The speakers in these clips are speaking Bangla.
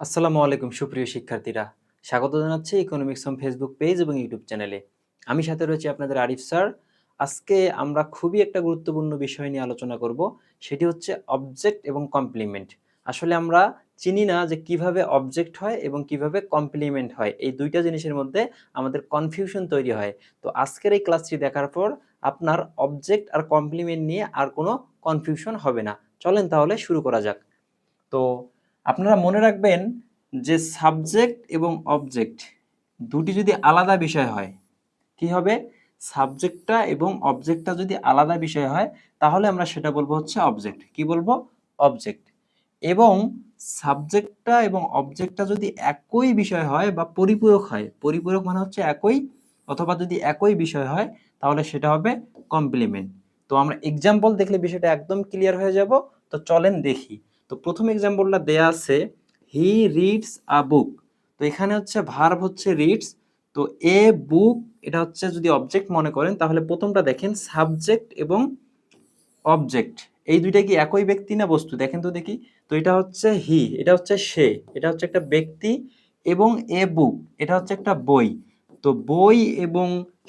আসসালামু আলাইকুম, সুপ্রিয় শিক্ষার্থীরা। স্বাগত জানাচ্ছি ইকোনমিক্স অন ফেসবুক পেজ এবং ইউটিউব চ্যানেলে আমি সাথে রয়েছি আপনাদের আরিফ স্যার। আজকে আমরা খুবই একটা গুরুত্বপূর্ণ বিষয় নিয়ে আলোচনা করব, সেটি হচ্ছে অবজেক্ট এবং কমপ্লিমেন্ট আসলে আমরা চিনি না যে কীভাবে অবজেক্ট হয় এবং কীভাবে কমপ্লিমেন্ট হয়। এই দুইটা জিনিসের মধ্যে আমাদের কনফিউশন তৈরি হয়। তো আজকের এই ক্লাসটি দেখার পর আপনার অবজেক্ট আর কমপ্লিমেন্ট নিয়ে আর কোনো কনফিউশন হবে না। চলেন তাহলে শুরু করা যাক। তো আপনারা মনে রাখবেন যে সাবজেক্ট এবং অবজেক্ট দুটি যদি আলাদা বিষয় হয়, কি হবে? সাবজেক্টটা এবং অবজেক্টটা যদি আলাদা বিষয় হয়, তাহলে আমরা সেটা বলব হচ্ছে অবজেক্ট। কি বলব? অবজেক্ট। এবং সাবজেক্টটা এবং অবজেক্টটা যদি একই বিষয় হয় বা পরিপূরক হয়, পরিপূরক মানে হচ্ছে একই অথবা যদি একই বিষয় হয়, তাহলে সেটা হবে কমপ্লিমেন্ট তো আমরা এক্সাম্পল দেখলে বিষয়টা একদম ক্লিয়ার হয়ে যাব। তো চলেন দেখি। তো প্রথম এক্সাম্পলটা দেয়া আছে হি রিডস আ বুক তো এখানে হচ্ছে ভার্ব হচ্ছে রিডস তো এ বুক এটা হচ্ছে যদি অবজেক্ট মনে করেন, তাহলে প্রথমটা দেখেন সাবজেক্ট এবং অবজেক্ট এই দুইটা কি একই ব্যক্তি না বস্তু? দেখেন তো দেখি। তো এটা হচ্ছে হি এটা হচ্ছে সে, এটা হচ্ছে একটা ব্যক্তি এবং এ বুক এটা হচ্ছে একটা বই। তো বই এবং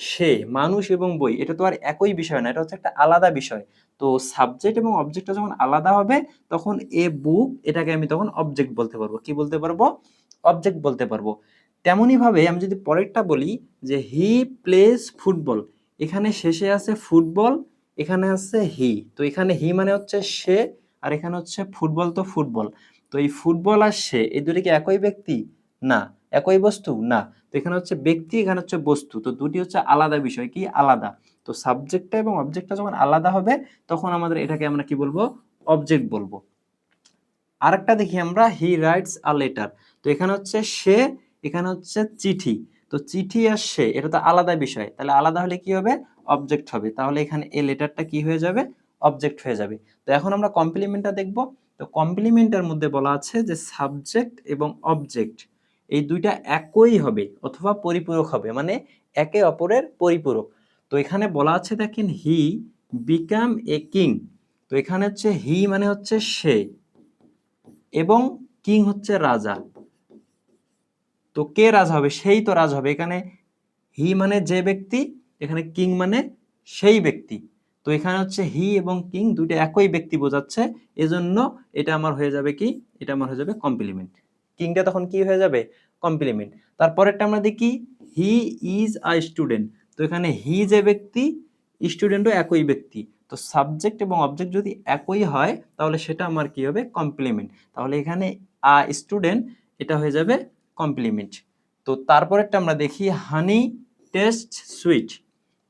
সে, মানুষ এবং বই, এটা তো আর একই বিষয় না, এটা হচ্ছে একটা আলাদা বিষয়। তো সাবজেক্ট এবং অবজেক্টটা যখন আলাদা হবে, তখন এ বুক এটাকে আমি তখন অবজেক্ট বলতে পারব। কি বলতে পারব? অবজেক্ট বলতে পারব। তেমনই ভাবে আমি যদি পরেরটা বলি যে হি প্লেস ফুটবল এখানে শেষে আছে ফুটবল এখানে আছে হি তো এখানে হি মানে হচ্ছে সে, আর এখানে হচ্ছে ফুটবল তো ফুটবল তো এই ফুটবল আর সে, এই দুটি কি একই ব্যক্তি? না। একই বস্তু? না। তো এখানে হচ্ছে ব্যক্তি, এখানে হচ্ছে বস্তু। তো দুটি হচ্ছে আলাদা বিষয়। কি? আলাদা। তো সাবজেক্টটা এবং অবজেক্টটা যখন আলাদা হবে, তখন আমাদের এটাকে আমরা কি বলব? অবজেক্ট বলব। আরেকটা দেখি আমরা। হি রাইটস আ লেটার তো এখানে হচ্ছে সে, এখানে হচ্ছে চিঠি। তো চিঠি আর সে, এটা তো আলাদা বিষয়। তাহলে আলাদা হলে কি হবে? অবজেক্ট হবে। তাহলে এখানে এ লেটারটা কি হয়ে যাবে? অবজেক্ট হয়ে যাবে। তো এখন আমরা কমপ্লিমেন্টটা দেখব। তো কমপ্লিমেন্টের মধ্যে বলা আছে যে সাবজেক্ট এবং অবজেক্ট এই দুইটা একই হবে অথবা পরিপূরক হবে মানে একে অপরের পরিপূরক। তো এখানে বলা আছে দেখেন হি বিকাম এ কিং তো এখানে হচ্ছে হি মানে হচ্ছে সে এবং কিং হচ্ছে রাজা। তো কে রাজা হবে? সেই তো রাজা হবে। এখানে হি মানে যে ব্যক্তি, এখানে কিং মানে সেই ব্যক্তি। তো এখানে হচ্ছে হি এবং কিং দুইটা একই ব্যক্তি বোঝাচ্ছে। এজন্য এটা আমার হয়ে যাবে কি? এটা আমার হয়ে যাবে কমপ্লিমেন্ট কিংটা তখন কি হয়ে যাবে? কমপ্লিমেন্ট তারপরেরটা আমরা দেখি হি ইজ আ স্টুডেন্ট তো এখানে হি যে ব্যক্তি স্টুডেন্টও একই ব্যক্তি। তো সাবজেক্ট এবং অবজেক্ট যদি একই হয়, তাহলে সেটা আমার কি হবে? কমপ্লিমেন্ট তাহলে এখানে আ স্টুডেন্ট এটা হয়ে যাবে কমপ্লিমেন্ট তো তারপরেরটা আমরা দেখি হানি টেস্ট সুইট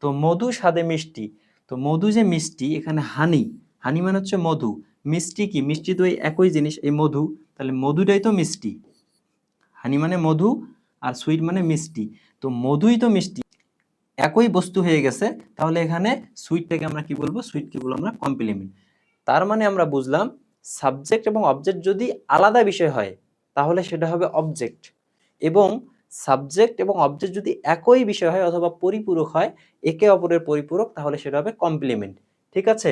তো মধু স্বাদে মিষ্টি। তো মধু যে মিষ্টি, এখানে হানি হানি মানে হচ্ছে মধু। মিষ্টি কি? মিষ্টি তো এই একই জিনিস, এই মধু। তাহলে মধুটাই তো মিষ্টি। হানি মানে মধু আর সুইট মানে মিষ্টি। তো মধুই তো মিষ্টি। একই বস্তু হয়ে গেছে, তাহলে এখানে সুইটটাকে আমরা কি বলব? সুইট কি বলব আমরা কমপ্লিমেন্ট। তার মানে আমরা বুঝলাম, সাবজেক্ট এবং অবজেক্ট যদি আলাদা বিষয় হয়, তাহলে সেটা হবে অবজেক্ট। এবং সাবজেক্ট এবং অবজেক্ট যদি একই বিষয় হয় অথবা পরিপূরক হয়, একে অপরের পরিপূরক, তাহলে সেটা হবে কমপ্লিমেন্ট। ঠিক আছে?